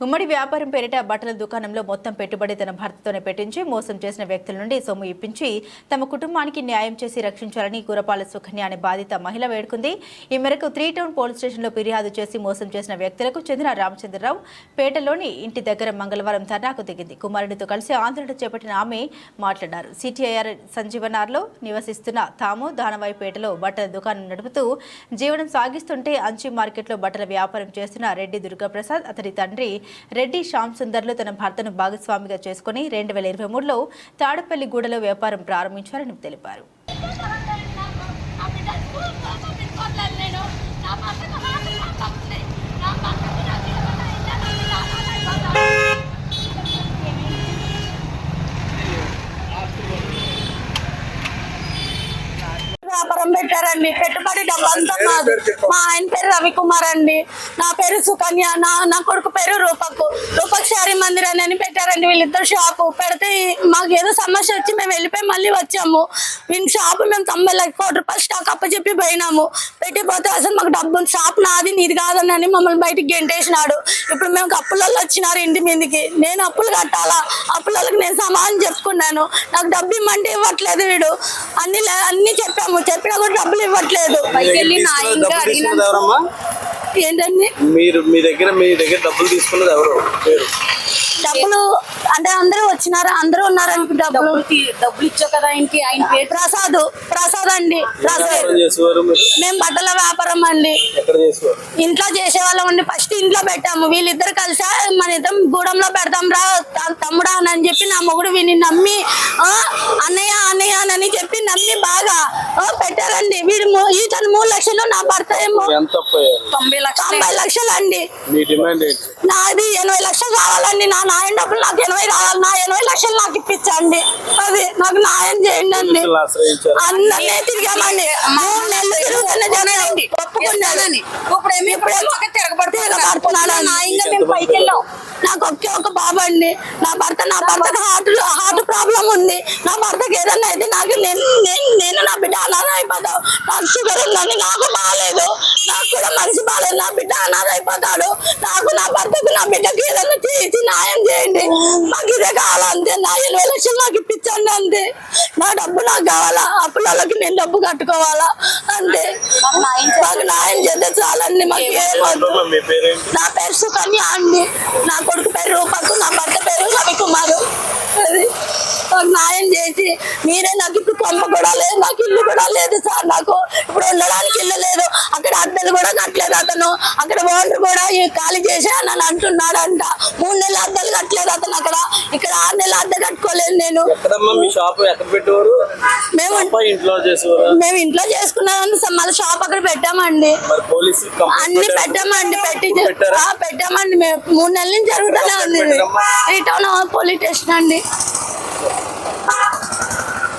ఉమ్మడి వ్యాపారం పేరిట బట్టల దుకాణంలో మొత్తం పెట్టుబడి తన భర్తతోనే పెట్టించి మోసం చేసిన వ్యక్తుల నుండి సొమ్ము ఇప్పించి తమ కుటుంబానికి న్యాయం చేసి రక్షించాలని గురపాల సుకన్య అనే బాధిత మహిళ వేడుకుంది. ఈ మేరకు త్రీ టౌన్ పోలీస్ స్టేషన్లో ఫిర్యాదు చేసి మోసం చేసిన వ్యక్తులకు చెందిన రామచంద్రరావు పేటలోని ఇంటి దగ్గర మంగళవారం ధర్నాకు దిగింది. కుమారుడితో కలిసి ఆందోళన చేపట్టిన ఆమె మాట్లాడారు. సిటీఐఆర్ సంజీవనార్లో నివసిస్తున్న తాము దానవాయిపేటలో బట్టల దుకాణం నడుపుతూ జీవనం సాగిస్తుంటే అంచి మార్కెట్లో బట్టల వ్యాపారం చేస్తున్న రెడ్డి దుర్గాప్రసాద్ అతడి తండ్రి రెడ్డి శ్యామ్ సుందర్లు తన భర్తను భాగస్వామిగా చేసుకుని రెండు వేల ఇరవై మూడులో తాడపల్లిగూడలో వ్యాపారం ప్రారంభించారని తెలిపారు. వ్యాపారం పెట్టారండి. పెట్టుబడి డబ్బు అంతా మాది. మా ఆయన పేరు రవికుమార్ అండి. పేరు సుకన్య నా నా కొడుకు పేరు రూపకు. రూపక్ శారీ మందిర్ అని పెట్టారండి వీళ్ళిద్దరు షాపు. పెడితే మాకు ఏదో సమస్య వచ్చి మేము వెళ్ళిపోయి మళ్ళీ వచ్చాము. వీళ్ళ షాపు మేము తొంభై లక్ష కోటి రూపాయలు స్టాక్ అప్పచెప్పి పోయినాము. పెట్టిపోతే అసలు మాకు డబ్బు షాప్ నాది నీది కాదని అని మమ్మల్ని బయటికి గెంటేసినాడు. ఇప్పుడు మేము అప్పులలో వచ్చినారు ఇంటి మీదకి. నేను అప్పులు కట్టాలా? అప్పులకు నేను సమానం చెప్పుకున్నాను. నాకు డబ్బు ఇమ్మంటే ఇవ్వట్లేదు వీడు. అన్ని అన్ని చెప్పాము. చెప్పినా కూడా డబ్బులు ఇవ్వట్లేదు. ఏంటండి? మీరు మీ దగ్గర మీ దగ్గర డబ్బులు తీసుకున్నది ఎవరు? పేరు? డబ్బులు అంటే అందరూ వచ్చినారు? అందరూ ఉన్నారని డబ్బులు? డబ్బులు ఇచ్చావు కదా ఆయనకి ఆయన పేరు ప్రసాద్ ప్రసాద్ అండి ప్రసాద్. వ్యాపారం చేసేవారు మీరు? మేము బట్టల వ్యాపారం అండి. ఎక్కడ చేసేవారు? ఇంట్లో చేసేవాళ్ళం అండి. ఫస్ట్ ఇంట్లో పెట్టాము. వీళ్ళిద్దరు కలిసి మన ఇద్దరం గూడెంలో పెడతాం రా తమ్ముడా అని చెప్పి నా మొగుడు వీని నమ్మి ఆ, అన్నయ్య అన్నయ్య అని చెప్పి నమ్మి బాగా పెట్టారండి. వీడు మూ- ఈతను మూడు లక్షలు నా భర్త ఏమో తొంభై లక్షలు. తొంభై లక్షలు అండి మీ డిమాండ్ ఏంటి? నాది ఎనభై లక్షలు కావాలండి నా నాయన డబ్బులు నాకు ఎనభై కావాలి నా ఎనభై లక్షలు నాకు ఇప్పించండి. అది నాకు న్యాయం చేయండి అండి. అందరినీ తిరిగామండి. మూడు నెలలు తిరుగుతున్న జనాలండి ఒప్పుకున్నానని ఇప్పుడు ఏమి ఇప్పుడేమో తిరగబడుతున్నాడు న్యాయంగా మేము పైకి వెళ్ళాం నాకు ఒకే ఒక బాబు అండి. నా భర్త నా భర్తకు హార్ట్ హార్ట్ ప్రాబ్లం ఉంది. నా భర్తకి ఏదన్నా అయితే నాకు నేను నేను నేను నా బిడ్డ అనాథ అయిపోతావు నాకు షుగర్ ఉందని నాకు బాగాలేదు నాకు కూడా మనిషి బాగాలేదు నా బిడ్డ అనాథ అయిపోతాడు. నాకు నా భర్తకు నా బిడ్డకి ఏదన్నా చేసి న్యాయం చేయండి. మాకు ఇదే కావాలా అంతే? నా ఎనభై లక్షలు నాకు ఇప్పించండి అంతే. నా డబ్బు నాకు కావాలా? అప్పులకి నేను డబ్బు కట్టుకోవాలా? అంతే. మాకు న్యాయం చేస్తే చాలండి మాకు నా పేరు సుకన్య అండి. నా కొడుకు పేరు రూపకు నా భర్త పేరు రవికుమారు అది నాకు న్యాయం చేసి మీరే నాకు ఇప్పుడు కొమ్మ కూడా లేదు నాకు ఇల్లు కూడా లేదు సార్ నాకు. ఇప్పుడు ఉండడానికి ఇల్లు లేదు. అక్కడ అద్దెలు కూడా కట్టలేదు అతను. అక్కడ ఓనర్ కూడా ఈ ఖాళీ చేశాను అని అంటున్నాడంట. మూడు నెలలు అద్దెలు కట్టలేదు అతను అక్కడ ఇక్కడ ఆరు నెలలు అద్దె కట్టుకోలేదు నేను. మేము ఇంట్లో చేసేవారు? మేము ఇంట్లో చేసుకున్నామని మళ్ళీ షాప్ అక్కడ పెట్టామండి. అన్ని పెట్టామండి పెట్టి పెట్టామండి. మేము మూడు నెలల నుంచి జరుగుతూనే ఉంది. రిటర్న్ పోలీస్ స్టేషన్ అండి.